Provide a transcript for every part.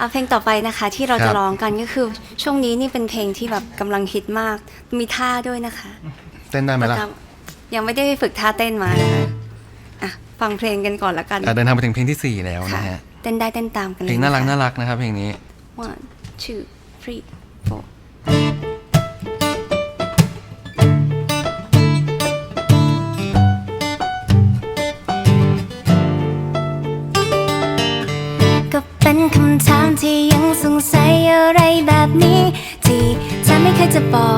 อะเพลงต่อไปนะคะที่เราครัจะบร้องกันก็คือช่วงนี้นี่เป็นเพลงที่แบบกำลังฮิตมาก มีท่าด้วยนะคะเต้นได้ไหมล่ะจำยังไม่ได้ไปฝึกท่าเต้นมานะคะอะฟังเพลงกันก่อนละกันอะเดินทางไปถึงเพลงที่4แล้วค่ะนะฮะเต้นได้เต้นตามกันเลยเพลงน่ารักะคะน่ารักนะครับเพลงนี้ one two three four ก็ เป็นคำถามที่ยังสงสัยอะไรแบบนี้ ที่เธอไม่เคยจะบอ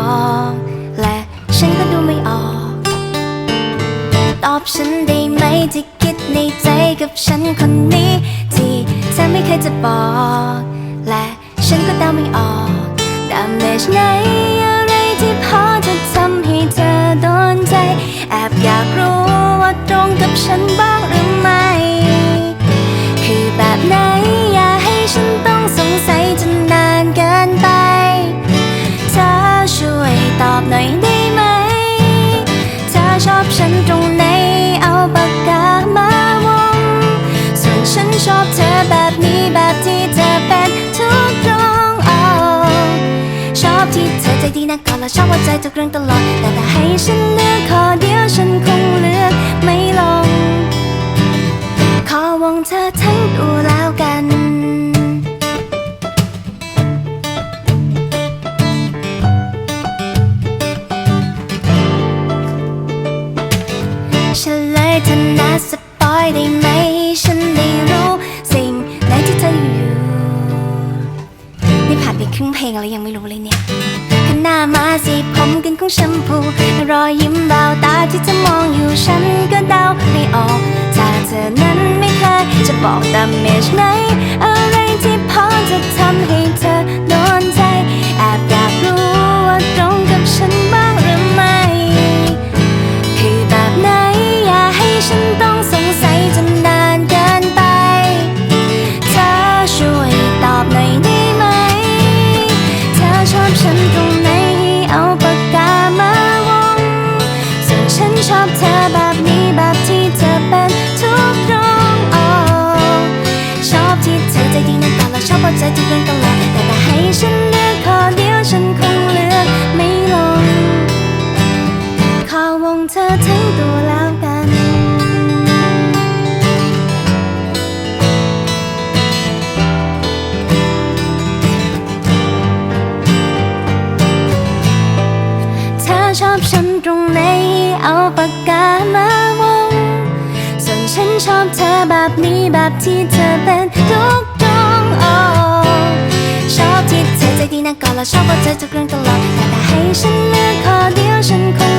ก และฉันก็ดูไม่ออก ตอบฉันได้ไหมที่คิดในใจกับฉันคนนี้ ที่เธอไม่เคยจะบอก และฉันก็เดาไม่ออกดาเมจไหนอะไรที่พอจะทำให้เธอโดนใจ แอบอยากรู้ว่าตรงกับฉันบ้าง ใจดีนะก่อนและชอบว่าใจทุกเรื่องตลอดแต่ถ้าให้ฉันเลือกขอเดียวฉันคงเลือกไม่ลง ขอวงเธอทั้งตัวแล้วกันฉลยเธอนะสปอยได้ไหมให้ฉันได้รู้สิ่งไหนที่เธออยู่ นี่ผ่านไปครึ่งเพลงแล้วยังไม่รู้เลยเนี่ย หน้ามาสีผมกันของแชมพู รอยยิ้มเบาตาที่จะมองอยู่ฉันก็เดาไม่ออก ถ้าเธอนั้นไม่เคยจะบอกตาเมจไหน แบบนี้แบบที่เธอเป็นทุกตรงโอ้ชอบที่เธอใจดีนะก่อนและชอบว่าเธอทุกเรื่องตลอดแต่ถ้าให้ฉันเลือกขอเดียวฉันคง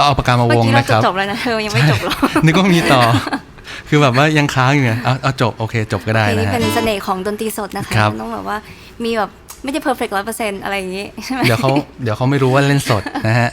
เอาเอาปากกามาวเมื่องกี้เรานะครับจบแล้วนะเธอยังไม่จบหรอกนึกว่ามีต่อ คือแบบว่ายังค้างอยู่ไงเอาเอาจบโอเค จบก็ได้เพลงนะนี้ฮะเป็นเสน่ห์ของดนตรีสดนะคะครับมันต้องแบบว่ามีแบบไม่ได้เพอร์เฟกต์ร้อยเปอร์เซ็นต์อะไรอย่างงี้ใช่ไหมเดี๋ยวเขาเดี๋ยวเขาไม่รู้ว่าเล่นสดนะฮะ